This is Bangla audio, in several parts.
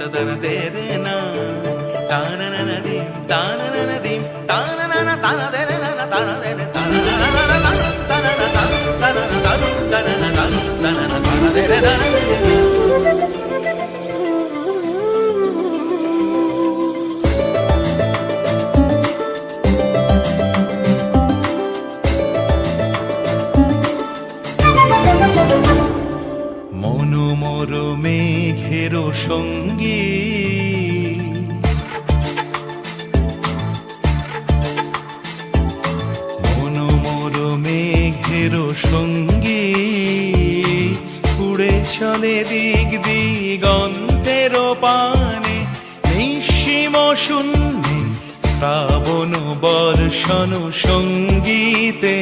தன தேரனா தானனனதி தானனனதி தானனன தானதெரன தானதெர সঙ্গী। মনোমর মেঘের সঙ্গী। উড়ে চলে দিক দিগন্তের পানে। নিঃসীম শূন্যে শ্রাবণ বর্ষণ সঙ্গীতে।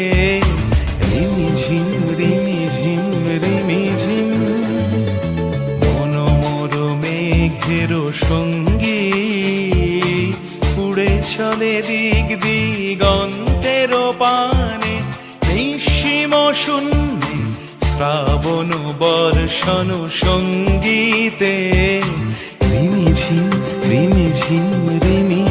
দিক দিগন্তের পানে নিঃসীম শূন্যে শ্রাবণ বর্ষণ সঙ্গীতে রিমিঝিম রিমিঝিম রিমিঝিম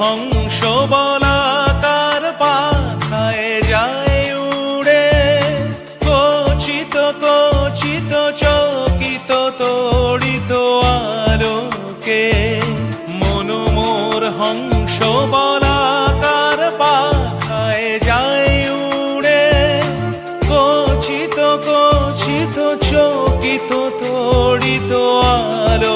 হংস বলাকার পাথায় যায় উড়ে। কচিত কচিত, চকিত, তড়িত আলোকে। মনোমোর হংস বলাকার পাথায় যায় উড়ে। কচিত কচিত, চকিত, তড়িত আলোকে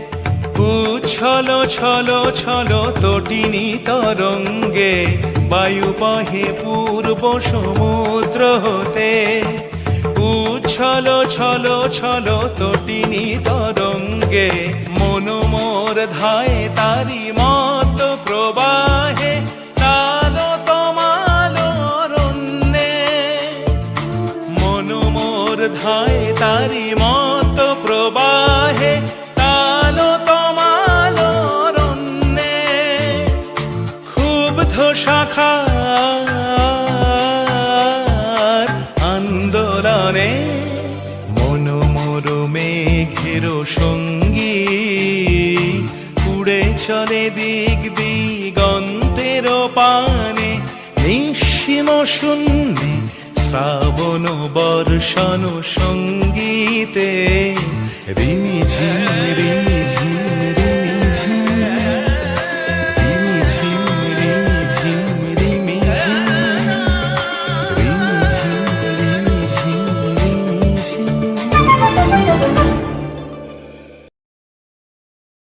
উচ্ছল, ছল ছল তটিনী তরঙ্গে বায়ু বহে পূর্ব সমুদ্র হতে। উচ্ছল, ছল ছল তটিনী তরঙ্গে মনোমোর ধায় তারি মত প্রবাহে শাখার আন্দোলনে মনোমোর মেঘের সঙ্গী। উড়ে চলে দিক দিগন্তের পানে। নিঃসীম শূন্যে শ্রাবণ বর্ষণ সঙ্গীতে। রিমি